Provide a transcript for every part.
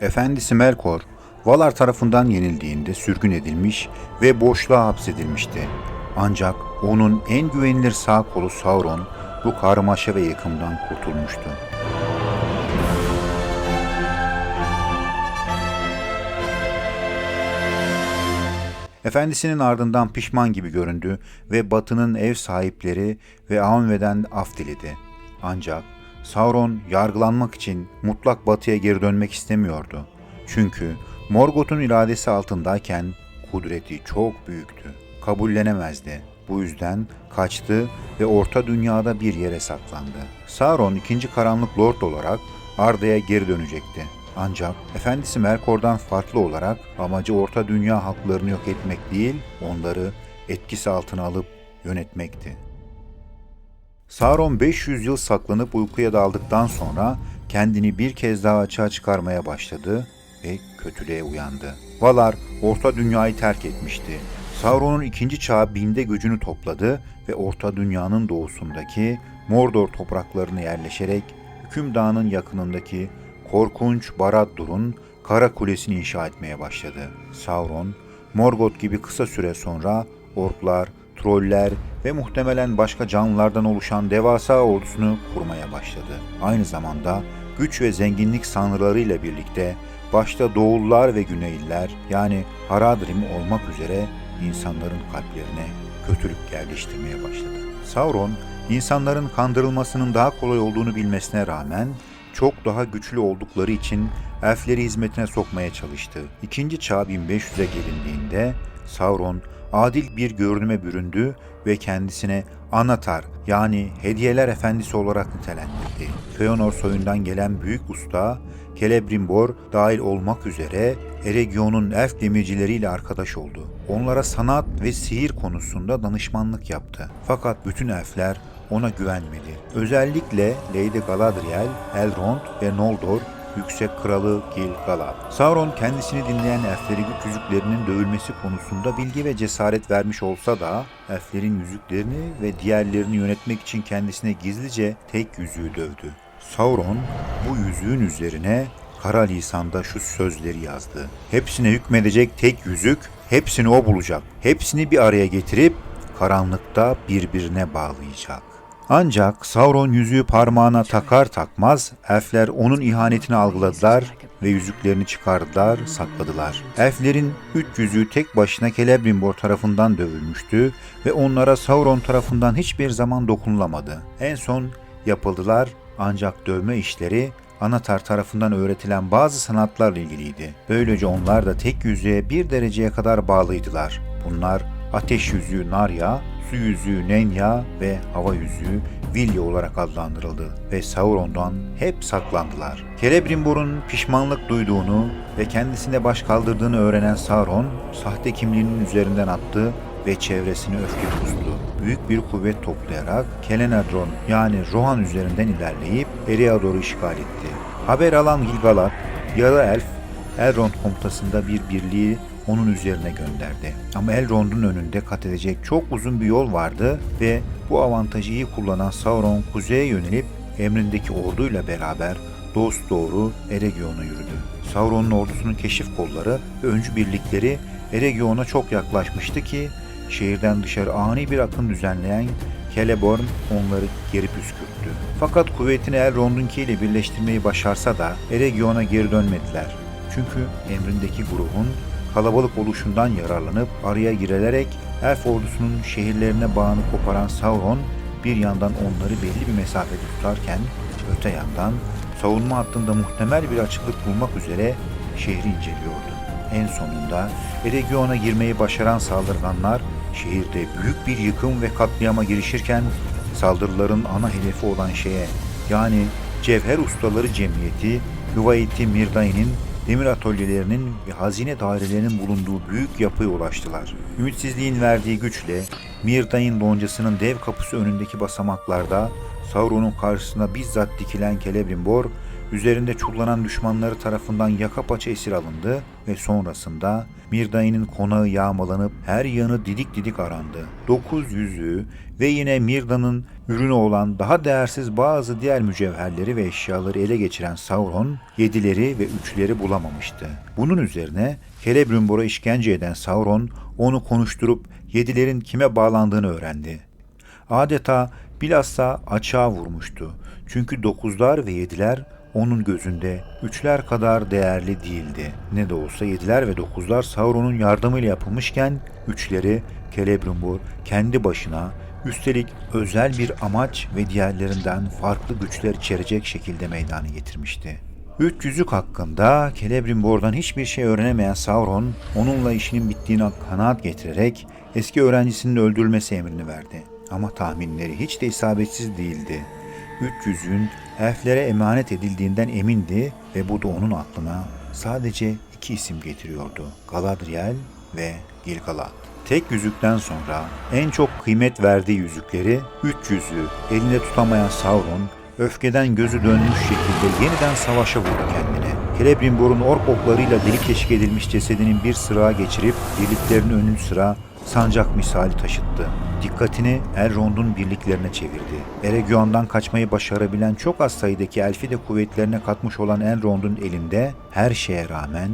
Efendisi Melkor, Valar tarafından yenildiğinde sürgün edilmiş ve boşluğa hapsedilmişti. Ancak onun en güvenilir sağ kolu Sauron bu karmaşa ve yıkımdan kurtulmuştu. Efendisinin ardından pişman gibi göründü ve Batı'nın ev sahipleri ve Aunve'den af diledi. Ancak Sauron yargılanmak için mutlak Batı'ya geri dönmek istemiyordu. Çünkü Morgoth'un iradesi altındayken kudreti çok büyüktü. Kabullenemezdi. Bu yüzden kaçtı ve Orta Dünya'da bir yere saklandı. Sauron ikinci karanlık lord olarak Arda'ya geri dönecekti. Ancak efendisi Melkor'dan farklı olarak amacı Orta Dünya halklarını yok etmek değil, onları etkisi altına alıp yönetmekti. Sauron 500 yıl saklanıp uykuya daldıktan sonra kendini bir kez daha açığa çıkarmaya başladı ve kötülüğe uyandı. Valar Orta Dünya'yı terk etmişti. Sauron'un ikinci çağı binde gücünü topladı ve Orta Dünya'nın doğusundaki Mordor topraklarına yerleşerek Hüküm Dağı'nın yakınındaki korkunç Barad-dûr'un kara kulesini inşa etmeye başladı. Sauron, Morgoth gibi kısa süre sonra orklar, troller ve muhtemelen başka canlılardan oluşan devasa ordusunu kurmaya başladı. Aynı zamanda güç ve zenginlik sanrılarıyla birlikte başta Doğullar ve Güneyliler yani Haradrim olmak üzere insanların kalplerine kötülük yerleştirmeye başladı. Sauron, insanların kandırılmasının daha kolay olduğunu bilmesine rağmen çok daha güçlü oldukları için elfleri hizmetine sokmaya çalıştı. İkinci çağ 1500'e gelindiğinde Sauron adil bir görünüme büründü ve kendisine Anatar yani hediyeler efendisi olarak nitelendirdi. Feanor soyundan gelen büyük usta Celebrimbor dahil olmak üzere Eregion'un elf demircileriyle arkadaş oldu. Onlara sanat ve sihir konusunda danışmanlık yaptı. Fakat bütün elfler ona güvenmedi. Özellikle Lady Galadriel, Elrond ve Noldor Yüksek Kralı Gil-galad. Sauron kendisini dinleyen elfleri yüzüklerinin dövülmesi konusunda bilgi ve cesaret vermiş olsa da elflerin yüzüklerini ve diğerlerini yönetmek için kendisine gizlice tek yüzüğü dövdü. Sauron bu yüzüğün üzerine kara lisanda şu sözleri yazdı. Hepsine hükmedecek tek yüzük, hepsini o bulacak. Hepsini bir araya getirip karanlıkta birbirine bağlayacak. Ancak Sauron yüzüğü parmağına takar takmaz elfler onun ihanetini algıladılar ve yüzüklerini çıkardılar, sakladılar. Elflerin üç yüzüğü tek başına Celebrimbor tarafından dövülmüştü ve onlara Sauron tarafından hiçbir zaman dokunulamadı. En son yapıldılar ancak dövme işleri Anatar tarafından öğretilen bazı sanatlarla ilgiliydi. Böylece onlar da tek yüzüğe bir dereceye kadar bağlıydılar. Bunlar ateş yüzüğü Narya, su yüzüğü Nenya ve hava yüzüğü Vilya olarak adlandırıldı ve Sauron'dan hep saklandılar. Celebrimbor'un pişmanlık duyduğunu ve kendisine baş kaldırdığını öğrenen Sauron, sahte kimliğinin üzerinden attı ve çevresini öfke kustu. Büyük bir kuvvet toplayarak Kelenadron yani Rohan üzerinden ilerleyip Eriador'u işgal etti. Haber alan Gilgalad, yarı elf, Elrond komutasında bir birliği onun üzerine gönderdi. Ama Elrond'un önünde kat edecek çok uzun bir yol vardı ve bu avantajı iyi kullanan Sauron kuzeye yönelip emrindeki orduyla beraber dost doğru Eregion'a yürüdü. Sauron'un ordusunun keşif kolları ve öncü birlikleri Eregion'a çok yaklaşmıştı ki şehirden dışarı ani bir akın düzenleyen Celeborn onları geri püskürttü. Fakat kuvvetini Elrond'unki ile birleştirmeyi başarsa da Eregion'a geri dönmediler. Çünkü emrindeki grubun kalabalık oluşundan yararlanıp araya girelerek elf ordusunun şehirlerine bağını koparan Sauron bir yandan onları belli bir mesafede tutarken öte yandan savunma hattında muhtemel bir açıklık bulmak üzere şehri inceliyordu. En sonunda Eregion'a girmeyi başaran saldırganlar şehirde büyük bir yıkım ve katliama girişirken saldırıların ana hedefi olan şeye yani Cevher Ustaları Cemiyeti Hüvayeti Mirdai'nin demir atölyelerinin ve hazine dairelerinin bulunduğu büyük yapıya ulaştılar. Ümitsizliğin verdiği güçle Mirdai'nin loncasının dev kapısı önündeki basamaklarda Sauron'un karşısına bizzat dikilen Celebrimbor üzerinde çullanan düşmanları tarafından yaka paça esir alındı ve sonrasında Mirdai'nin konağı yağmalanıp her yanı didik didik arandı. Dokuz yüzüğü ve yine Mirda'nın ürünü olan daha değersiz bazı diğer mücevherleri ve eşyaları ele geçiren Sauron, yedileri ve üçleri bulamamıştı. Bunun üzerine Celebrimbor'a işkence eden Sauron, onu konuşturup yedilerin kime bağlandığını öğrendi. Adeta bilhassa açığa vurmuştu. Çünkü dokuzlar ve yediler onun gözünde üçler kadar değerli değildi. Ne de olsa yediler ve dokuzlar Sauron'un yardımıyla yapılmışken üçleri Celebrimbor kendi başına üstelik özel bir amaç ve diğerlerinden farklı güçler içerecek şekilde meydana getirmişti. Üç yüzük hakkında Celebrimbor'dan hiçbir şey öğrenemeyen Sauron, onunla işinin bittiğine kanaat getirerek eski öğrencisinin öldürülmesi emrini verdi. Ama tahminleri hiç de isabetsiz değildi. Üç yüzüğün elflere emanet edildiğinden emindi ve bu da onun aklına sadece iki isim getiriyordu. Galadriel ve Gilgalad. Tek yüzükten sonra en çok kıymet verdiği yüzükleri üç yüzüğü elinde tutamayan Sauron öfkeden gözü dönmüş şekilde yeniden savaşa vurdu kendine. Celebrimbor'un ork oklarıyla delik deşik edilmiş cesedinin bir sırağa geçirip birliklerin önün sıra sancak misali taşıttı. Dikkatini Elrond'un birliklerine çevirdi. Eregion'dan kaçmayı başarabilen çok az sayıdaki elfi de kuvvetlerine katmış olan Elrond'un elinde her şeye rağmen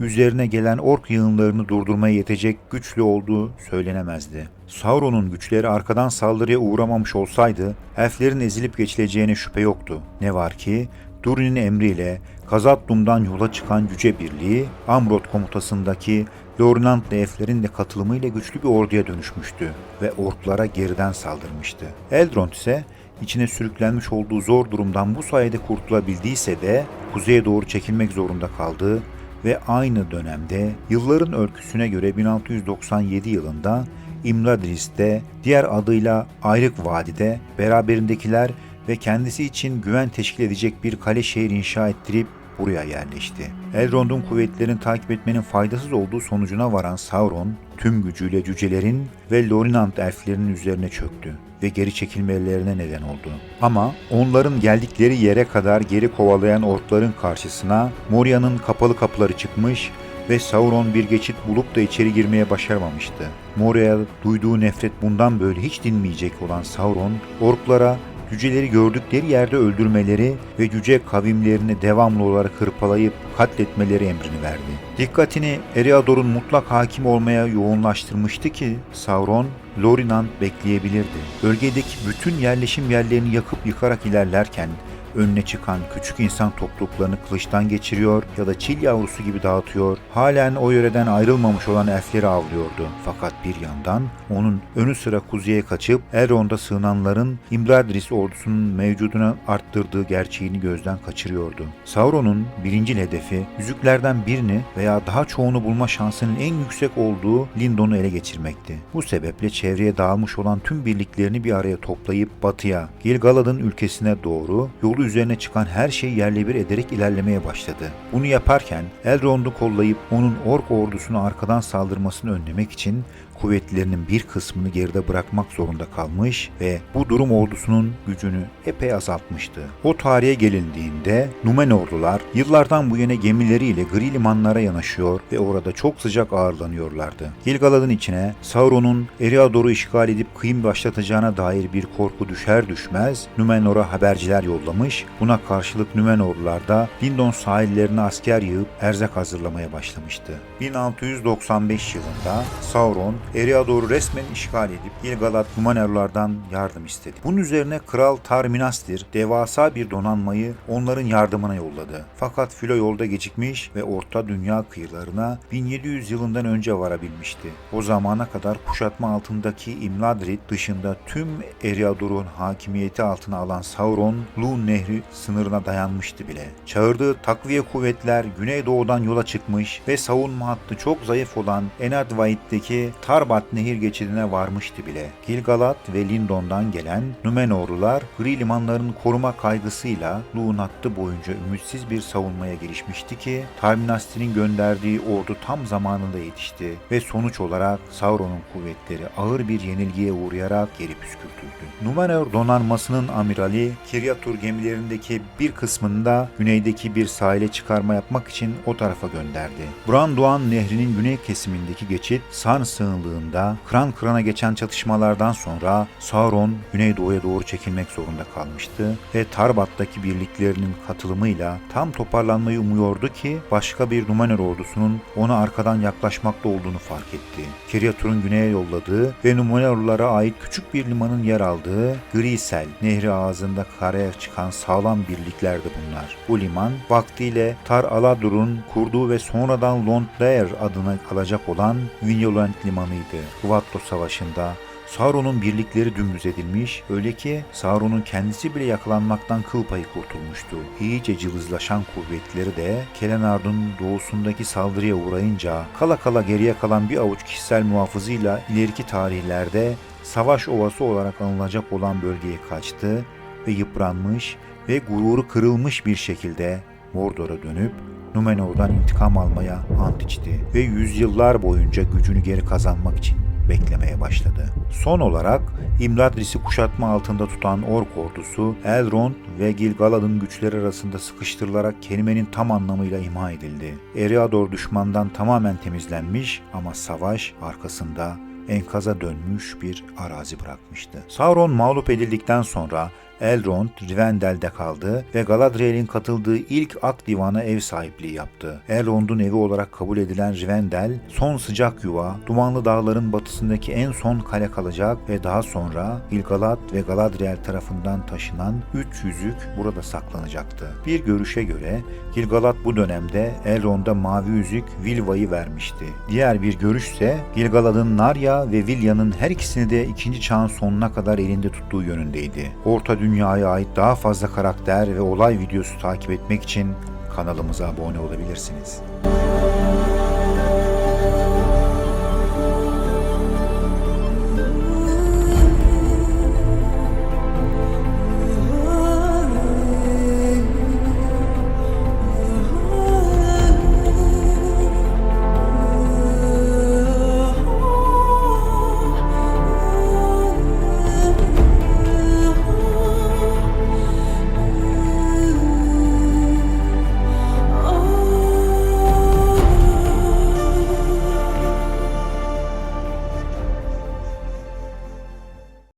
üzerine gelen ork yığınlarını durdurmaya yetecek güçlü olduğu söylenemezdi. Sauron'un güçleri arkadan saldırıya uğramamış olsaydı elflerin ezilip geçileceğine şüphe yoktu. Ne var ki Durin'in emriyle Kazadlum'dan yola çıkan Yüce Birliği, Amrot komutasındaki Lorinantlı elflerin de katılımıyla güçlü bir orduya dönüşmüştü ve orklara geriden saldırmıştı. Eldrond ise içine sürüklenmiş olduğu zor durumdan bu sayede kurtulabildiyse de kuzeye doğru çekilmek zorunda kaldı ve aynı dönemde yılların örgüsüne göre 1697 yılında İmladris'te diğer adıyla Ayrık Vadi'de beraberindekiler ve kendisi için güven teşkil edecek bir kale şehir inşa ettirip buraya yerleşti. Elrond'un kuvvetlerini takip etmenin faydasız olduğu sonucuna varan Sauron, tüm gücüyle cücelerin ve Lorinant elflerinin üzerine çöktü ve geri çekilmelerine neden oldu. Ama onların geldikleri yere kadar geri kovalayan orkların karşısına Moria'nın kapalı kapıları çıkmış ve Sauron bir geçit bulup da içeri girmeye başarmamıştı. Moria'ya duyduğu nefret bundan böyle hiç dinmeyecek olan Sauron, orklara cüceleri gördükleri yerde öldürmeleri ve cüce kavimlerini devamlı olarak hırpalayıp katletmeleri emrini verdi. Dikkatini Eriador'un mutlak hakim olmaya yoğunlaştırmıştı ki Sauron, Lorinant bekleyebilirdi. Bölgedeki bütün yerleşim yerlerini yakıp yıkarak ilerlerken önüne çıkan küçük insan topluluklarını kılıçtan geçiriyor ya da çil yavrusu gibi dağıtıyor. Halen o yöreden ayrılmamış olan elfleri avlıyordu. Fakat bir yandan onun önü sıra kuzeye kaçıp Elrond'a sığınanların Imladris ordusunun mevcuduna arttırdığı gerçeğini gözden kaçırıyordu. Sauron'un birinci hedefi yüzüklerden birini veya daha çoğunu bulma şansının en yüksek olduğu Lindon'u ele geçirmekti. Bu sebeple çevreye dağılmış olan tüm birliklerini bir araya toplayıp batıya, Gilgalad'ın ülkesine doğru yolu üzerine çıkan her şeyi yerle bir ederek ilerlemeye başladı. Bunu yaparken Elrond'u kollayıp onun ork ordusuna arkadan saldırmasını önlemek için kuvvetlerinin bir kısmını geride bırakmak zorunda kalmış ve bu durum ordusunun gücünü epey azaltmıştı. O tarihe gelindiğinde Numenorlular yıllardan bu yana gemileriyle gri limanlara yanaşıyor ve orada çok sıcak ağırlanıyorlardı. Gilgalad'ın içine Sauron'un Eriador'u işgal edip kıyım başlatacağına dair bir korku düşer düşmez Numenor'a haberciler yollamış. Buna karşılık Numenorlular da Lindon sahillerine asker yığıp erzak hazırlamaya başlamıştı. 1695 yılında Sauron Eriador'u resmen işgal edip Gilgalad Numenorlardan yardım istedi. Bunun üzerine Kral Tarminastir devasa bir donanmayı onların yardımına yolladı. Fakat filo yolda gecikmiş ve Orta Dünya kıyılarına 1700 yılından önce varabilmişti. O zamana kadar kuşatma altındaki Imladrid dışında tüm Eriador'un hakimiyeti altına alan Sauron, Lun Nehri sınırına dayanmıştı bile. Çağırdığı takviye kuvvetler güneydoğudan yola çıkmış ve savunma hattı çok zayıf olan Enadvait'teki Tarbat nehir geçidine varmıştı bile. Gilgalad ve Lindon'dan gelen Numenorlular gri limanların koruma kaygısıyla Lu'nun hattı boyunca ümitsiz bir savunmaya girişmişti ki Tarminasti'nin gönderdiği ordu tam zamanında yetişti ve sonuç olarak Sauron'un kuvvetleri ağır bir yenilgiye uğrayarak geri püskürtüldü. Numenor donanmasının amirali Kiryatur gemileri birliklerindeki bir kısmını da güneydeki bir sahile çıkarma yapmak için o tarafa gönderdi. Branduan Nehri'nin güney kesimindeki geçit San sığınlığında kran kırana geçen çatışmalardan sonra Sauron güneydoğuya doğru çekilmek zorunda kalmıştı ve Tarbat'taki birliklerinin katılımıyla tam toparlanmayı umuyordu ki başka bir Numenor ordusunun ona arkadan yaklaşmakta olduğunu fark etti. Kiriatur'un güneye yolladığı ve Numenorlara ait küçük bir limanın yer aldığı Grisel nehri ağzında karaya çıkan sağlam birliklerdi bunlar. Bu liman vaktiyle Tar Aladur'un kurduğu ve sonradan Londlair adını alacak olan Violent limanıydı. Hvatto Savaşı'nda Sauron'un birlikleri dümdüz edilmiş, öyle ki Sauron'un kendisi bile yakalanmaktan kıl payı kurtulmuştu. İyice cılızlaşan kuvvetleri de Kelenard'ın doğusundaki saldırıya uğrayınca kala kala geriye kalan bir avuç kişisel muhafızıyla ileriki tarihlerde Savaş Ovası olarak anılacak olan bölgeye kaçtı ve yıpranmış ve gururu kırılmış bir şekilde Mordor'a dönüp Numenor'dan intikam almaya ant içti ve yüzyıllar boyunca gücünü geri kazanmak için beklemeye başladı. Son olarak İmladris'i kuşatma altında tutan Ork ordusu Elrond ve Gil-galad'ın güçleri arasında sıkıştırılarak kelimenin tam anlamıyla imha edildi. Eriador düşmandan tamamen temizlenmiş ama savaş arkasında enkaza dönmüş bir arazi bırakmıştı. Sauron mağlup edildikten sonra Elrond Rivendell'de kaldı ve Galadriel'in katıldığı ilk Ak Divan'a ev sahipliği yaptı. Elrond'un evi olarak kabul edilen Rivendell, son sıcak yuva, Dumanlı Dağların batısındaki en son kale kalacak ve daha sonra Gil-galad ve Galadriel tarafından taşınan üç yüzük burada saklanacaktı. Bir görüşe göre Gil-galad bu dönemde Elrond'a mavi yüzük Vilva'yı vermişti. Diğer bir görüşse Gil-galad'ın Narya ve Vilya'nın her ikisini de ikinci çağın sonuna kadar elinde tuttuğu yönündeydi. Orta Dünya'ya ait daha fazla karakter ve olay videosu takip etmek için kanalımıza abone olabilirsiniz.